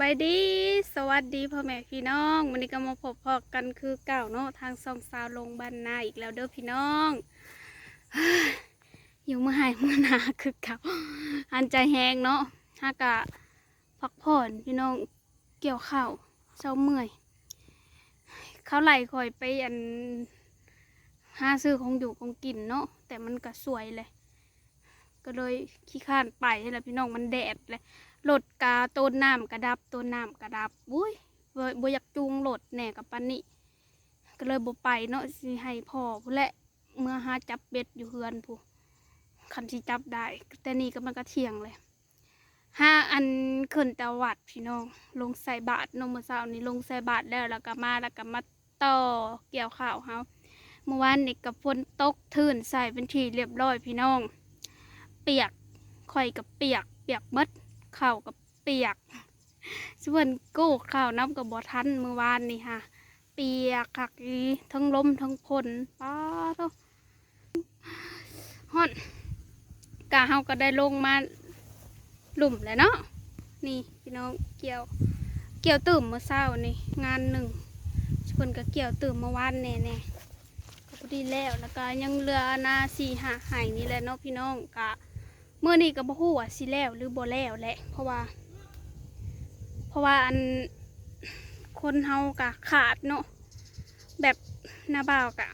บายดีสวัสดีพ่อแม่พี่น้องวันนี้ก็มาพบพอกันคือเก่าเนาะทางซองซาวลงบ้านนาอีกแล้วเด้อพี่น้องอยู่เมื่อหายเมื่อนาคือเก่าอันใจแห้งเนาะฮากะพักผ่อนพี่น้องเกี่ยวข้าวเช้าเมื่อยเขาไหลคอยไปอันหาซื้อของอยู่ของกินเนาะแต่มันก็สวยเลย ก็เลยขี้ข้านไปให้แหละพี่น้องมันแดดเลย รถกาต้นน้ำกระดับต้นน้ำกระดับอุ้ยบ่บ่อยากจูงรถแหน่กับปันนี่ก็เลยบ่ไปเนาะสิให้พ่อผู้และเมื่อหาจับเบ็ดอยู่เฮือนผู้คันที่จับได้ แต่นี่ก็มันก็เที่ยงเลยห้าอันขึ้นตะวัดพี่น้อง ลงใส่บาทนมเมื่อเช้านี้ลงใส่บาทแล้วแล้วก็มาแล้วก็มาต่อเกี่ยวข้าวเฮาเมื่อวานนี่กับฝนตกทื่นใส่เป็นทีเรียบร้อยพี่น้อง เปียกข่อยกับเปียก เปียกเบิ ดข้ากับเปียกส่วนกู้ข้าวน้ำกับบอทันเมื่อวานนี่ค่ะ เปียกคักอีทั้งลมทั้งพลป้าท่าฮอนกาเฮาก็ได้ลงมาหลุมแล้วเนาะนี่พี่น้องเกี่ยวเกี่ยวตื่มเมื่อเช้านี่งานหนึ่งส่วนก็เกี่ยวตื่มเมื่อวานแน่แน่ๆก็พอดีแล้วแล้วก็ยังเหลือนาสี่หาหายนี่แหละเนาะพี่น้องกะ เมื่อนี้ก็บ่ฮู้ว่าสิแล้วหรือบ่แล้วแหละ เพราะว่า เพราะว่าอันคนเฮากะขาดเนาะแบบหน้าบ่าวกะ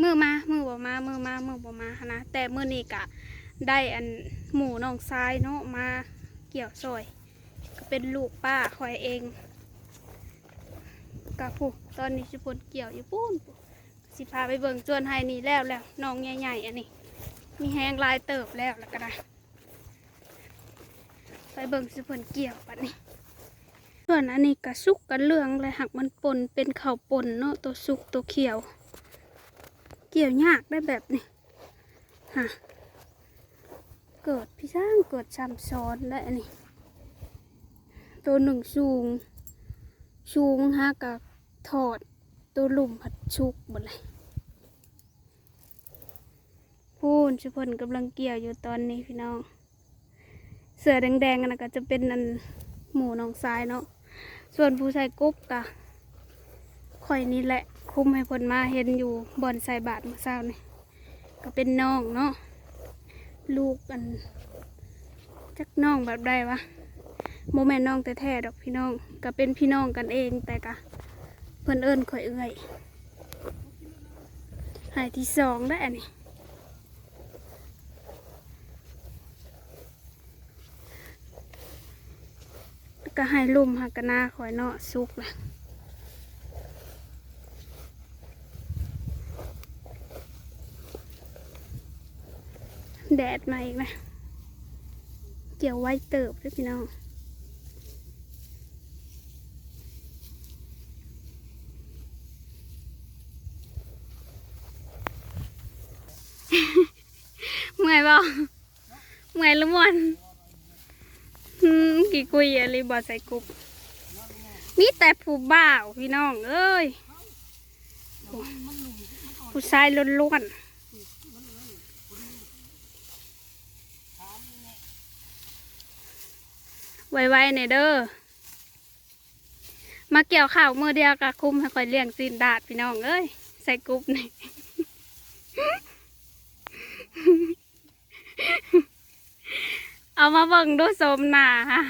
มือมา มือบ่มา มือมา มือบ่มาหั้นะแต่มื้อนี้กะได้อันหมูน้องทรายเนาะมาเกี่ยวซอย ก็เป็นลูกป้าคอยเองกะผู้ตอนนี้สิพนเกี่ยวอยู่ปุ้นสิพาไปเบิ่งจวนไฮนี่แล้วแล้วน้องใหญ่ๆอันนี้ มีแห้งลายเติบแล้วแล้วก็ได้ไปเบิ่งสิเพิ่นเกี่ยวปัดนี้ส่วนอันนี้กระสุกกันเรืองเลยหักมันปนเป็นเข้าปนเนาะตัวสุกตัวเขียว เกี่ยวยากได้แบบนี้ฮะเกิดพี่สร้างเกิดซ้ำซ้อนได้อันนี้ ตัวหนึ่งสูงสูงฮะกับถอดตัวหลุมผัดชุกหมดเลย พูนชุพลกำลังเกี่ยวอยู่ตอนนี้พี่น้อง เสือแดงๆนะก็จะเป็นนันหมูน้องทรายเนาะส่วนผู้ใส่กุ๊บกะข่อยนี่แหละ คุมให้พนมาเห็นอยู่บอนใส่บาทเมื่อเช้านี่ก็เป็นน้องเนาะลูกกันจักน้องแบบใดวะโมแม่น้องแต่แท้ดอกพี่น้อง ก็เป็นพี่น้องกันเองแต่กะเพิ่นเอิ้นข่อยเอื้อยหายที่สองได้อันนี้ ก็ให้ลุ่มหักกะนาคอยเนาะสุกละแดดมาอีกนะเกี่ยวไว้เติบด้วยพี่น้องเมื่อยบ่เมื่อยหรือม่วน กี่กุยอะไรบอใส่กุบมีแต่ผู้บ่าวพี่น้องเอ้ยผู้ชายล้วนๆไวๆเนี่ยเด้อมาเกี่ยวข้าวมือเดียวกับคุมให้คอยเลี้ยงซีนดาดพี่น้องเอ้ยใส่กุบนี่ เอามาเบิ่งดูสมหนาฮะ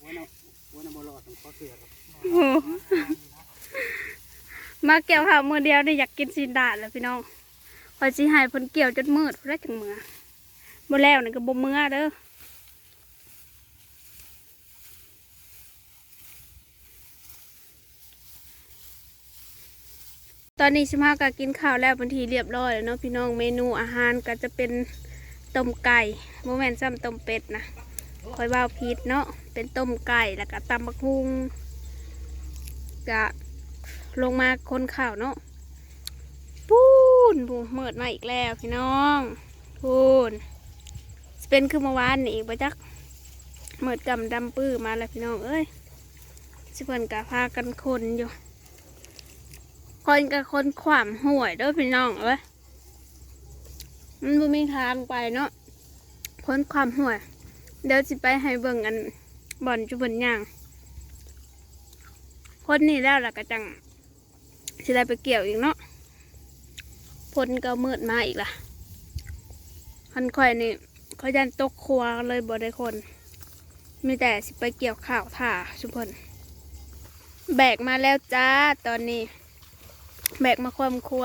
หัวน่ะหัวน่ะบ่รอดต้อเสือครับโอ้โหมาเกี่ยวค่ะมือเดียวนี่อยากกินซีนดาดแล้วพี่น้องพอจีหายผลเกี่ยวจนมืดแล้วจังเมือบ่แล้วนี่ก็บ่เมื่อเด้อ อนนี้ชิมาก็กินข้าวแล้วเป็นทีเรียบร้อยแล้วเนาะพี่น้องเมนูอาหารก็จะเป็นต้มไก่โมแมนซ้ำต้มเป็ดนะคอยว่าวพีดเนาะเป็นต้มไก่แล้วก็ตำบักฮุงก็ลงมาคนข้าวเนาะปูนปูเมิดมาอีกแล้วพี่น้องปูนสเป็นคือเมื่อวานนี่อีกปะจักเมิดกำดำปื้อมาแล้วพี่น้องเอ้ยสิเพิ่นกะพากันคนอยู่ คนกับคนขวามห่วยด้วยพี่น้องเอ้ยมันบ่มีทางไปเนาะพ้นความห่วย เดี๋ยวสิไปให้เบิ่งอันบ่อนจุบนย่างพ้นนี่แล้วล่ะก็จังสิได้ไปเกี่ยวอีกเนาะพ้นก็มืดมาอีกล่ะคันข่อยนี่เขายันตกครัวเลยบ่ได้คน มีแต่สิไปเกี่ยวข้าวถ่าชุมพลแบกมาแล้วจ้าตอนนี้ แบกมาความครัว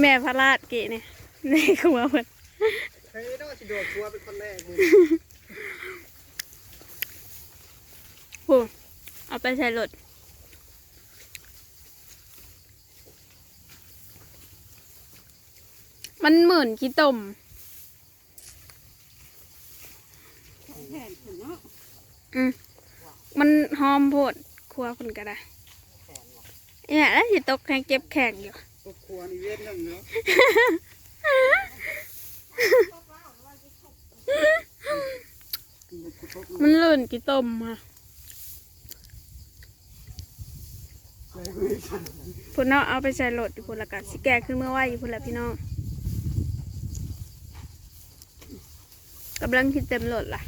แม่พระราชกี่เนี่ยนี่ครัวเพิ่นเฮ้ยต้องสิโดดครัวเป็นคนแรกมือโอ้เอาไปใส่รถมันเหมือนขี้ต้มแผ่นขึ้นเนาะอืมมันหอมโพดครัวคนก็ได้แผ่นว่ะ เนี่ยแล้วสิตกแข็งเจ็บแข็งอยู่ตัวครัวนี่เว้นยังเนาะกินกับกระทบมันลื่นกี่ต้มค่ะใส่มือฉันพุ่นเนาะเอาไปใส่รถอยู่พุ่นละกันสิแกขึ้นเมื่อไหวอยู่พุ่นละพี่น้องกำลังคิดเต็มรถล่ะ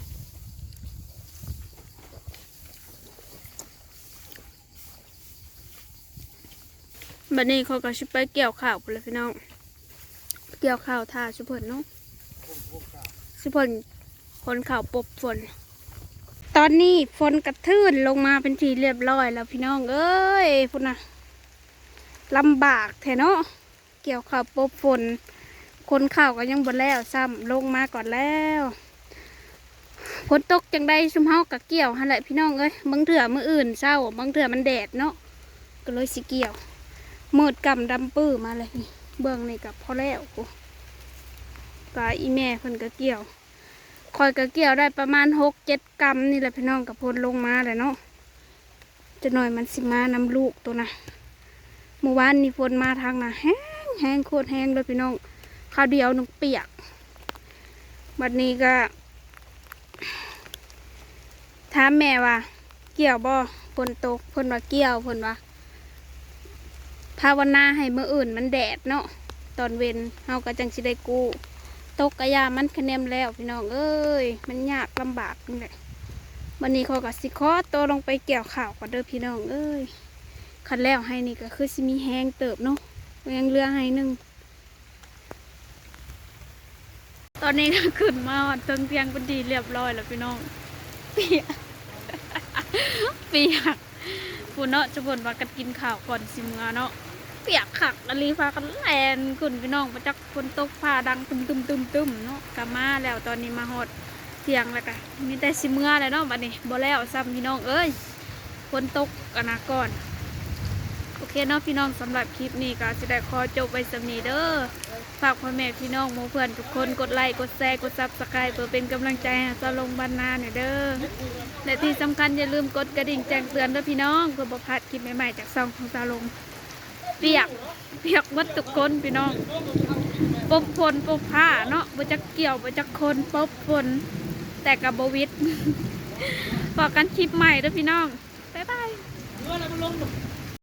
บัดนี้เขาก็ชิไปเกี่ยวข้าวพุ่นละพี่น้อง เกี่ยวข้าวท่าชุพนเนาะผมพวกกับชุพนคนข่าวปบฝน ตอนนี้ฝนกระทืนลงมาเป็นทีเรียบร้อยแล้วพี่น้อง เอ้ยพุ่นนะลำบากแท้เนาะ เกี่ยวข้าวปบฝน คนข่าวก็ยังบนแล้วซ้ำลงมาก่อนแล้วฝนตกจังได้ซุมเฮากับเกี่ยวหันแหละพี่น้องเอ้ยบางเถื่อมืออื่นเศร้าบางเถื่อมันแดดเนาะก็เลยสิเกี่ยว มืดกำดำปื้อมาเลยเบื้องนี่กับพอแล้วโอ้กาอีแม่เพิ่นก็เกี่ยวคอยก็เกี่ยวได้ประมาณหกเจ็ดกรัมนี่แหละพี่น้องกับพลลงมาเลยเนาะจะหน่อยมันสิมานำลูกตัวนะเมื่อวานนี่ฝนมาทางน่ะแห้งแห้งโคตรแห้งเลยพี่น้องข้าวเดียวนึงเปียกบัดนี้ก็ถามแม่ว่า เกี่ยวบ่ฝนตกเพิ่นว่าเกี่ยวเพิ่นว่า ภาวนาให้มืออื่นมันแดดเนาะตอนเว้นเฮาก็จังสิได้กู้ตกกระยามันคะแนนแล้วพี่น้องเอ้ยมันยากลำบากนี่แหละวันนี้เขาก็สิคอตัวลงไปเกี่ยวข่าวก่อนเด้อพี่น้องเอ้ยคันแล้วให้นี่ก็คือสิมีแห้งเติบเนาะยังเรือให้หนึ่งตอนนี้ก็ขึ้นมาเติงเตียงเป็นดีเรียบร้อยแล้วพี่น้องเปียกเปียกผู้เนาะจะบ่นว่ากันกินข้าวก่อนสิมือเนาะ ปียกขักอลีฟ้ากันแลนขึ้นพี่น้องมาจากฝนตกฟ้าดังตึมตึมตึมตึมเนาะกลับมาแล้วตอนนี้มาหดเที่ยงแล้วกันมีแต่สิเมื่อเลยเนาะบัดนี้บ่แล้วซ้ำพี่น้องเอ้ยฝนตกกันนะก่อนโอเคเนาะพี่น้องสำหรับคลิปนี้ก็จะได้ขอจบไว้สำนีเด้อฝากพ่อแม่พี่น้องหมู่เพื่อนทุกคนกดไลค์กดแชร์กดซับสไครป์เพื่อเป็นกำลังใจให้สาลงบรรณาหน่อยเด้อและที่สำคัญอย่าลืมกดกระดิ่งแจ้งเตือนด้อพี่น้องเพื่อบ่พลาดคลิปใหม่ๆจากซองของสาลง เปียกเปียกวัดทุกคนพี่น้องปบพนปบผ้าเนาะบ่จักเกี่ยวบ่จักคนปบพนแต่กับบวิทพอกันคลิปใหม่ด้วยพี่น้อง บ๊ายบาย